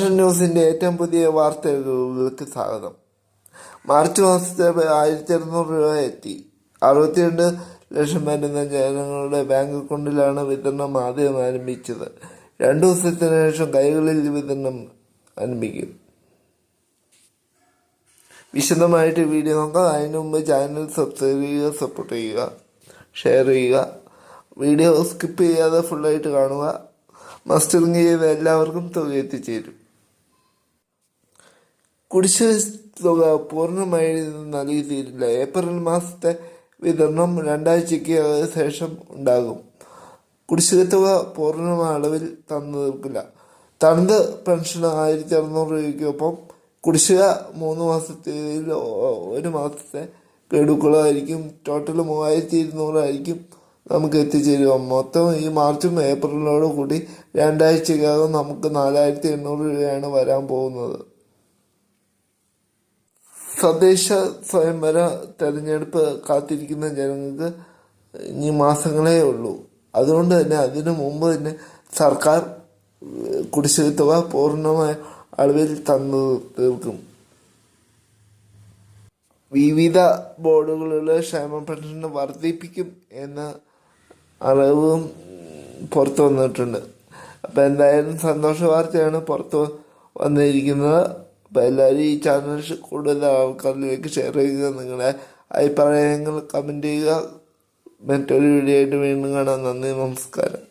Pension ന്യൂസിന്റെ ഏറ്റവും പുതിയ വാർത്തകൾക്ക് സ്വാഗതം. മാർച്ച് മാസത്തെ ആയിരത്തി അറുന്നൂറ് രൂപ എത്തി. അറുപത്തിരണ്ട് ലക്ഷം വരുന്ന ജനങ്ങളുടെ ബാങ്ക് അക്കൗണ്ടിലാണ് വിതരണം ആദ്യം ആരംഭിച്ചത്. രണ്ടു ദിവസത്തിന് ശേഷം കൈകളിൽ വിതരണം ആരംഭിക്കും. വിശദമായിട്ട് വീഡിയോ നോക്കാം. അതിനു മുമ്പ് ചാനൽ സബ്സ്ക്രൈബ് ചെയ്യുക സപ്പോർട്ട് ചെയ്യുക ഷെയർ ചെയ്യുക. വീഡിയോ സ്കിപ്പ് ചെയ്യാതെ ഫുള്ളായിട്ട് കാണുക. മസ്റ്ററിങ് ചെയ്ത എല്ലാവർക്കും തുക എത്തിച്ചേരും. കുടിശ്ശിക തുക പൂർണമായി നൽകിയിട്ടില്ല. ഏപ്രിൽ മാസത്തെ വിതരണം രണ്ടാഴ്ചയ്ക്ക് ശേഷം ഉണ്ടാകും. കുടിശ്ശിക തുക പൂർണ അളവിൽ തന്നു തീർക്കില്ല തണുത് പെൻഷൻ ആയിരത്തി അറുന്നൂറ് രൂപയ്ക്കൊപ്പം കുടിശ്ശിക മൂന്ന് മാസത്തിൽ ഒരു മാസത്തെ ഗഡുക്കളായിരിക്കും. ടോട്ടൽ മൂവായിരത്തി ഇരുന്നൂറായിരിക്കും നമുക്ക് എത്തിച്ചേരുക. മൊത്തം ഈ മാർച്ചും ഏപ്രിലോട് കൂടി രണ്ടാഴ്ചക്കകം നമുക്ക് നാലായിരത്തി എണ്ണൂറ് രൂപയാണ് വരാൻ പോകുന്നത്. തദ്ദേശ സ്വയംവര തെരഞ്ഞെടുപ്പ് കാത്തിരിക്കുന്ന ജനങ്ങൾക്ക് ഇനി മാസങ്ങളേ ഉള്ളൂ. അതുകൊണ്ട് തന്നെ അതിനു മുമ്പ് തന്നെ സർക്കാർ കുടിശ്ശിക തുക പൂർണമായ അളവിൽ തന്നു തീർക്കും. വിവിധ ബോർഡുകളിലെ ക്ഷേമ പെൻഷൻ വർദ്ധിപ്പിക്കും എന്ന അറിവും പുറത്തു വന്നിട്ടുണ്ട്. അപ്പം എന്തായാലും സന്തോഷ വാർത്തയാണ് പുറത്തു വന്നിരിക്കുന്നത്. അപ്പം എല്ലാവരും ഈ ചാനൽ കൂടുതൽ ആൾക്കാരിലേക്ക് ഷെയർ ചെയ്യുക നിങ്ങളുടെ അഭിപ്രായങ്ങൾ കമന്റ് ചെയ്യുക. മറ്റൊരു വീഡിയോ ആയിട്ട് വീണ്ടും കാണാം. നന്ദി നമസ്കാരം.